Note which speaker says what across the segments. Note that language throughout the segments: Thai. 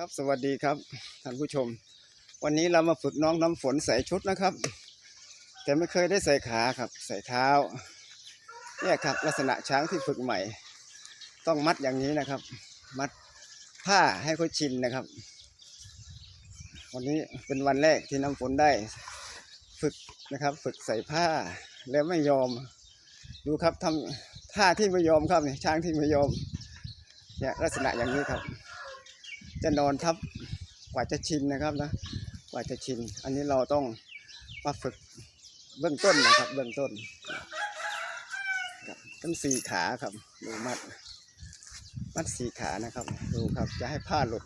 Speaker 1: ครับสวัสดีครับท่านผู้ชม วันนี้เรามาฝึกน้องน้ำฝนใส่ชุดนะครับ แต่ไม่เคยได้ใส่ขาครับ ใส่เท้าเนี่ยครับลักษณะช้างที่ฝึกใหม่ ต้องมัดอย่างนี้นะครับ มัดผ้าให้เขาชินนะครับ วันนี้เป็นวันแรกที่น้ำฝนได้ ฝึกนะครับ ฝึกใส่ผ้าแล้วไม่ยอม ดูครับทำท่าที่ไม่ยอมครับเนี่ยช้างที่ไม่ยอมเนี่ยลักษณะอย่างนี้ครับ จะนอนทับกว่าจะชินนะครับนะกว่าจะชิน อันนี้เราต้องมาฝึกเบื้องต้นนะครับ เบื้องต้นครับทั้งสี่ขาครับดูมัด มัดสี่ขานะครับ ดูครับจะให้ผ้าหลุด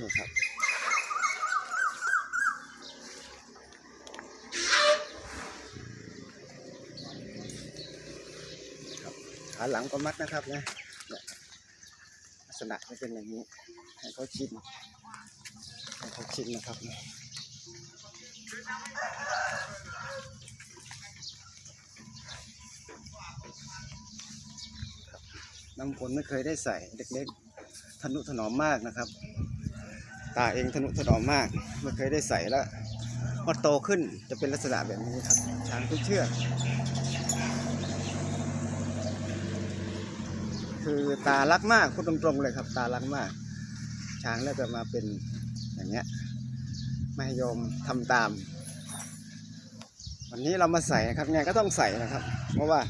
Speaker 1: นี่ครับ ขาหลังก็มัดนะครับนะลักษณะจะเป็นอย่างนี้ให้เขาชินให้เขาชินนะครับน้ำฝนไม่เคยได้ใส่เล็กๆทนุถนอมมากนะครับ ตาเองทนุถนอมมากไม่เคยได้ใส่แล้วพอโตขึ้นจะเป็นลักษณะแบบนี้ครับช้างทุกเชือก คือตารักมากพูดตรงๆเลยครับ ตารักมาก ช้างแล้วจะมาเป็นอย่างเงี้ยไม่ยอมทำตาม วันนี้เรามาใส่นะครับไงก็ต้องใส่นะครับ เพราะว่า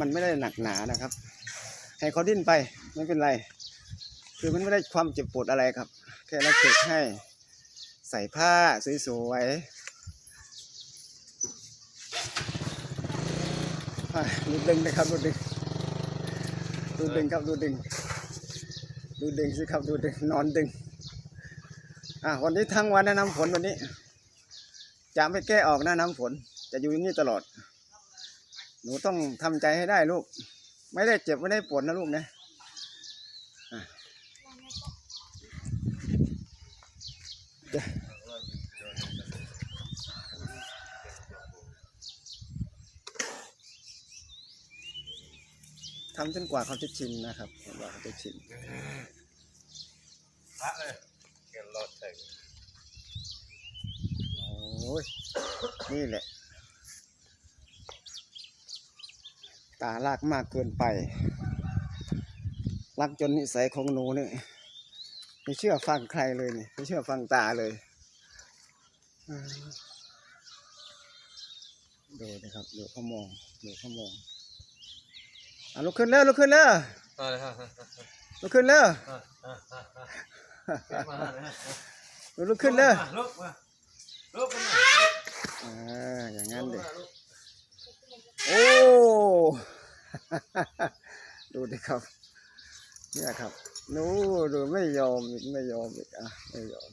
Speaker 1: มันไม่ได้หนักหนานะครับ ให้เขาดิ้นไปไม่เป็นไร คือมันไม่ได้ความเจ็บปวดอะไรครับ แค่เราฝึกให้ใส่ผ้าสวยๆอะดูดึงนะครับดูดึง ดูดึงครับดูดึง ดูดึงสิครับดูดึงนอนดึง อะวันนี้ทั้งวันนะน้ำฝนวันนี้ จะไม่แก้ออกนะน้ำฝน จะอยู่อย่างนี้ตลอด หนูต้องทำใจให้ได้ลูก ไม่ได้เจ็บไม่ได้ปวดนะลูกนะอะ ทำจนกว่าเขาจะชินนะครับจนกว่าเขาจะชิน
Speaker 2: พระเลยเกินรถถึง
Speaker 1: โอ้ยนี่แหละ ตาลากมากเกินไปรักจนนิสัยของหนูนี่ไม่เชื่อฟังใครเลยนี่ไม่เชื่อฟังตาเลยดูนะครับดูเขามองดูเขามอง อะลุกขึ้นแล้วลุกขึ้นแล้ว
Speaker 2: เออฮะฮะ
Speaker 1: ลุกขึ้นแล้ว
Speaker 2: ฮะฮะฮะฮะมาเลยฮะ
Speaker 1: ลุกขึ้นแล้ว
Speaker 2: ลุกมาลุกมา
Speaker 1: อ่าอย่างนั้นดิ
Speaker 2: ลุก
Speaker 1: โอ้ดูดิครับ เนี่ยครับนูดูไม่ยอมอีกไม่ยอมอีกอะไม่ยอม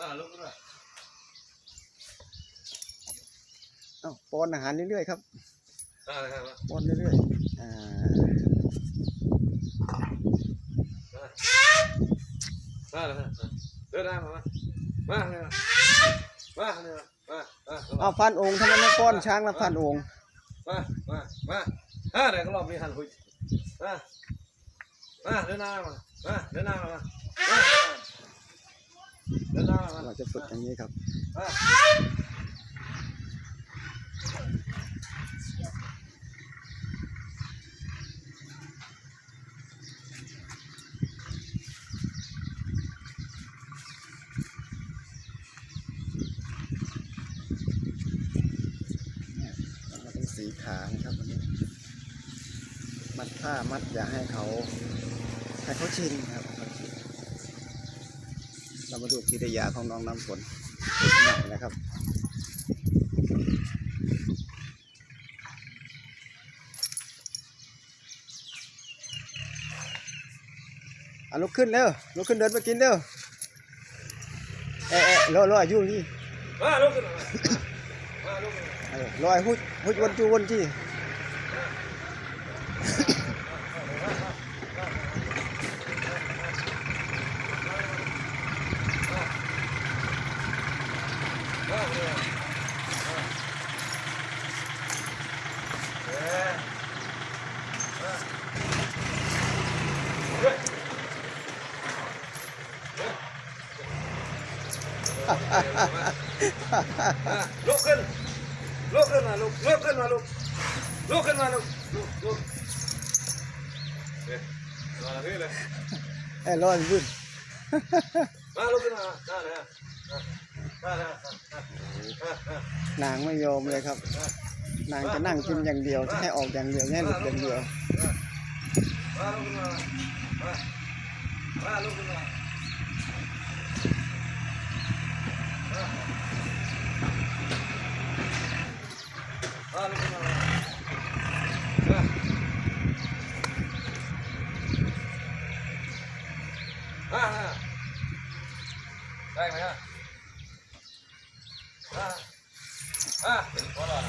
Speaker 2: อ่าลุกมา
Speaker 1: เอ้าป้อนอาหารเรื่อยๆครับ
Speaker 2: อ่าเลยครับ
Speaker 1: ป้อนเรื่อยๆอ่า
Speaker 2: มาเลยฮะเดินได้มามาเลยมาเลยมามา
Speaker 1: เอาฟันโองค์ทำไมไม่ป้อนช้างละฟันโองค์
Speaker 2: มามามาอ่าเดี๋ยวก็รอบนี้หันคุยมามาเดินหน้ามามาเดินหน้ามามาเดินหน้ามา
Speaker 1: เราจะฝึกอย่างนี้ครับ สีขาวนะครับวันนี้มัดผ้ามัดอย่าให้เขาให้เขาชินครับเรามาดูกิริยาของน้องน้ำฝนนิดหน่อยนะครับ อะลุกขึ้นเร็วลุกขึ้นเดินมากินเร็วเอ๊ะเอ๊ะรอรออยู่นี่
Speaker 2: มาลุกขึ้นมามาลุกขึ้นมา
Speaker 1: เออรอให้หุดหุดวนจูวนที่
Speaker 2: มา ลุกขึ้นลุกขึ้นมาลุกลุกขึ้นมาลุกลุกขึ้นมาลุกลุกลุกเอ๊ะมาละพี่เลย
Speaker 1: ไอ้ร้อนวืด
Speaker 2: มาลุกขึ้นมาได้เลยฮะได้เลยฮะ
Speaker 1: นางไม่ยอมเลยครับ นางจะนั่งกินอย่างเดียวจะให้ออกอย่างเดียวจะให้หลุดอย่างเดียว
Speaker 2: มาลุกขึ้นมามามาลุกขึ้นมามาลุกขึ้นมา มามาได้ไหมฮะมามาพอแล้ว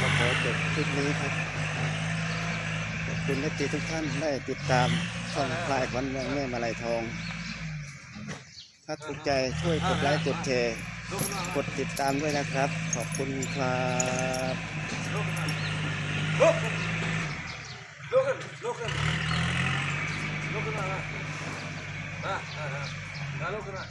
Speaker 1: ก็ขอจบ คลิปนี้ครับขอบคุณและตีทุกท่านได้ติดตามช่องพลายขวัญเมืองแม่มาลัยทอง ถ้าถูกใจช่วยกดไลค์กดแชร์
Speaker 2: ลุกขึ้นมาก
Speaker 1: ดติดตามด้วยนะครับ ขอบคุณครับ
Speaker 2: ลุกขึ้นลุกลุกขึ้นลุกขึ้นลุกขึ้นมามามามาลุกขึ้นมา